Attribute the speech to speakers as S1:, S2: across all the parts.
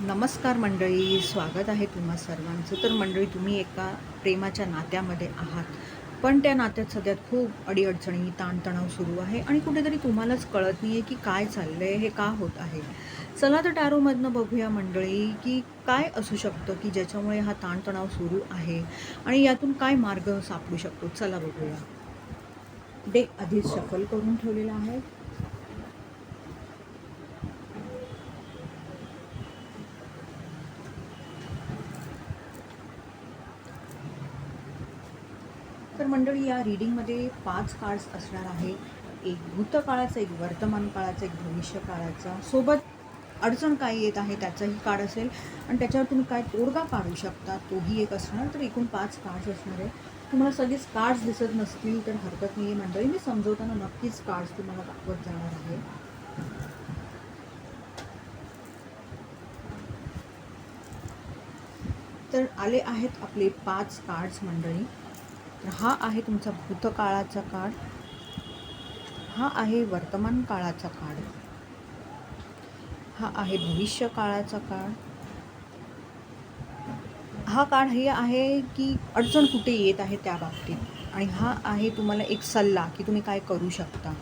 S1: नमस्कार मंडळी स्वागत आहे तुम्हा सर्वांचं. तर मंडळी तुम्ही एका प्रेमाच्या नात्यामध्ये आहात. पण त्या नात्यात सध्या खूप अडीअडचणी ताणतणाव सुरू आहे आणि कुठेतरी तुम्हालाच कळत नाही आहे की काय चाललं आहे हे का होत आहे. चला तर टॅरोमधनं बघूया मंडळी की काय असू शकतं की ज्याच्यामुळे हा ताणतणाव सुरू आहे आणि यातून काय मार्ग सापडू शकतो. चला बघूया. डे आधीच शफल करून ठेवलेला आहे. तर मंडळी या रीडिंगमध्ये पाच कार्ड्स असणार आहे. एक भूतकाळाचा एक वर्तमान काळाचा एक भविष्य काळाचा सोबत अडचण काय येत आहे त्याचाही कार्ड असेल. आणि त्याच्यावर तुम्ही काय तोडगा काढू शकता तोही एक असणार. तर एकूण पाच कार्ड्स असणार आहे. तुम्हाला सगळेच कार्ड्स दिसत नसतील तर हरकत नाही आहे मंडळी. मी समजवताना नक्कीच कार्ड्स तुम्हाला दाखवत जाणार आहे. तर आले आहेत आपले पाच कार्ड्स मंडळी. हा आहे तुमचा भूतकाळाचा काळ. हा आहे वर्तमान काळाचा काळ. हा आहे भविष्य काळाचा काळ. हा काळ हे आहे की अडचण कुठे येत आहे त्या बाबतीत. आणि हा आहे तुम्हाला एक सल्ला की तुम्ही काय करू शकता.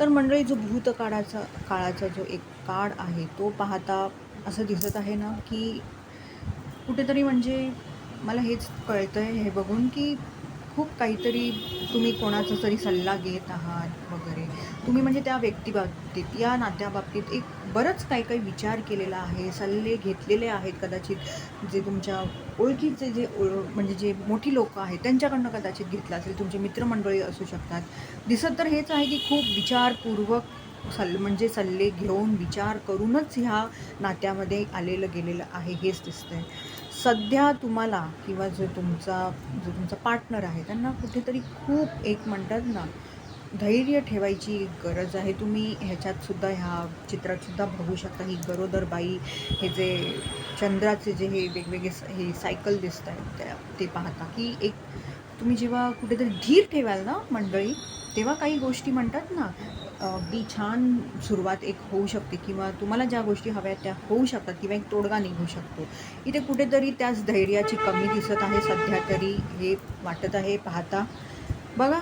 S1: तर मंडळी जो भूतकाळाचा काळाचा जो एक काळ आहे तो पाहता असं दिसत आहे ना की कुठेतरी म्हणजे मला हेच कळतं आहे हे बघून की खूप काहीतरी तुम्ही कोणाचा तरी सल्ला घेत आहात वगैरे. तुम्ही म्हणजे त्या व्यक्तीबाबतीत या नात्याबाबतीत एक बरंच काही काही विचार केलेला आहे सल्ले घेतलेले आहेत कदाचित जे तुमच्या ओळखीचे जे ओळ म्हणजे जे मोठी लोकं आहेत त्यांच्याकडनं कदाचित घेतलं असेल तुमचे मित्रमंडळी असू शकतात. दिसत तर हेच आहे की खूप विचारपूर्वक सल म्हणजे सल्ले घेऊन विचार करूनच ह्या नात्यामध्ये आलेलं गेलेलं आहे हेच दिसतं आहे सध्या तुम्हाला किंवा जो तुमचा जो तुमचा पार्टनर आहे त्यांना कुठेतरी खूप एक म्हणतात ना धैर्य ठेवायची गरज आहे. तुम्ही ह्याच्यातसुद्धा ह्या चित्रातसुद्धा बघू शकता ही गरोदर बाई हे जे चंद्राचे जे हे वेगवेगळे हे सायकल दिसत आहेत त्या ते पाहता. की एक तुम्ही जेव्हा कुठेतरी धीर ठेवाल ना मंडळी तेव्हा काही गोष्टी म्हणतात ना अगदी छान सुरुवात एक होऊ शकते किंवा तुम्हाला ज्या गोष्टी हव्या त्या होऊ शकतात किंवा एक तोडगा निघू शकतो. इथे कुठेतरी त्याच धैर्याची कमी दिसत आहे सध्या तरी हे वाटत आहे पाहता. बघा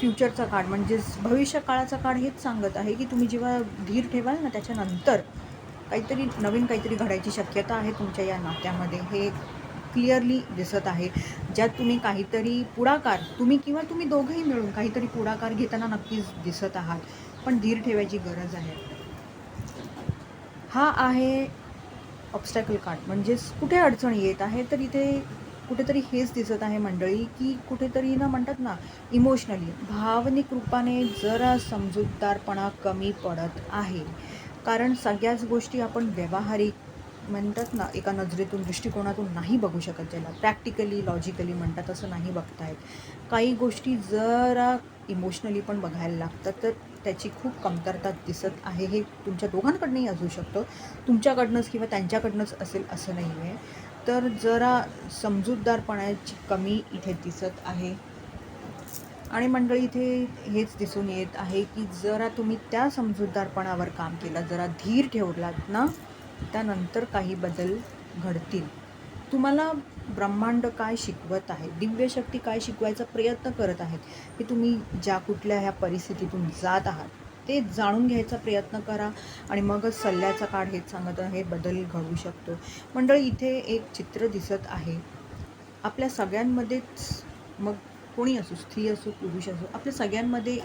S1: फ्युचरचा कार्ड म्हणजेच भविष्य काळाचा कार्ड हेच सांगत आहे की तुम्ही जेव्हा धीर ठेवाल ना त्याच्यानंतर काहीतरी नवीन काहीतरी घडायची शक्यता आहे तुमच्या या नात्यामध्ये. हे क्लिअरली दिसत आहे. ज्यात तुम्ही काहीतरी पुढाकार तुम्ही किंवा तुम्ही दोघंही मिळून काहीतरी पुढाकार घेताना नक्कीच दिसत आहात. पण धीर ठेवायची गरज आहे. हा आहे ऑब्स्टॅकल कार्ड म्हणजेच कुठे अडचण येत आहे तर इथे कुठेतरी हेच दिसत आहे मंडळी की कुठेतरी ना म्हणतात ना इमोशनली भावनिक रूपाने जरा समजूतदारपणा कमी पडत आहे. कारण सगळ्याच गोष्टी आपण व्यावहारिक म्हणतात ना एका नजरेतून दृष्टिकोनातून नाही बघू शकत ज्याला. प्रॅक्टिकली लॉजिकली म्हणतात असं नाही बघतायत. काही गोष्टी जरा इमोशनली पण बघायला लागतात तर त्याची खूप कमतरता दिसत आहे. हे तुमच्या दोघांकडनंही असू शकतं. तुमच्याकडनंच किंवा त्यांच्याकडनंच असेल असं नाही आहे तर जरा समजूतदारपणाची कमी इथे दिसत आहे. आणि मंडळी इथे हेच दिसून येत आहे की जरा तुम्ही त्या समजूतदारपणावर काम केलं जरा धीर ठेवलात ना त्यानंतर काही बदल घडतील. तुम्हाला ब्रह्मांड काय शिकवत आहे? दिव्यशक्ती काय शिकवायचा प्रयत्न करत आहेत? की तुम्ही ज्या कुठल्या ह्या परिस्थितीतून जात आहात ते जाणून घ्यायचा प्रयत्न करा आणि मगच सल्ल्याचा काळ हेच सांगत आहे बदल घडू शकतो. मंडळी इथे एक चित्र दिसत आहे. आपल्या सगळ्यांमध्येच मग कोणी असो स्त्री असो पुरुष असो आपल्या सगळ्यांमध्ये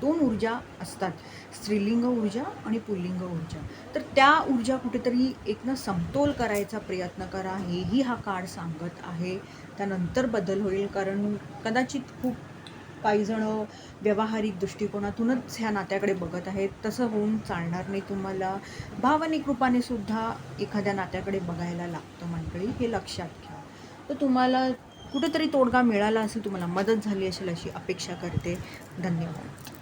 S1: दोन ऊर्जा असतात. स्त्रीलिंग ऊर्जा आणि पुल्लिंग ऊर्जा. तर त्या ऊर्जा कुठेतरी एकनं समतोल करायचा प्रयत्न करा. हेही हा काळ सांगत आहे. त्यानंतर बदल होईल. कारण कदाचित खूप काही जण व्यावहारिक दृष्टिकोनातूनच ह्या नात्याकडे बघत आहेत. तसं होऊन चालणार नाही तुम्हाला. भावनिक रूपाने सुद्धा एखाद्या नात्याकडे बघायला लागतं मंडळी. हे लक्षात घ्या. तर तुम्हाला कुठेतरी तोडगा मिळाला असेल तुम्हाला मदत झाली असेल अशी अपेक्षा करते. धन्यवाद.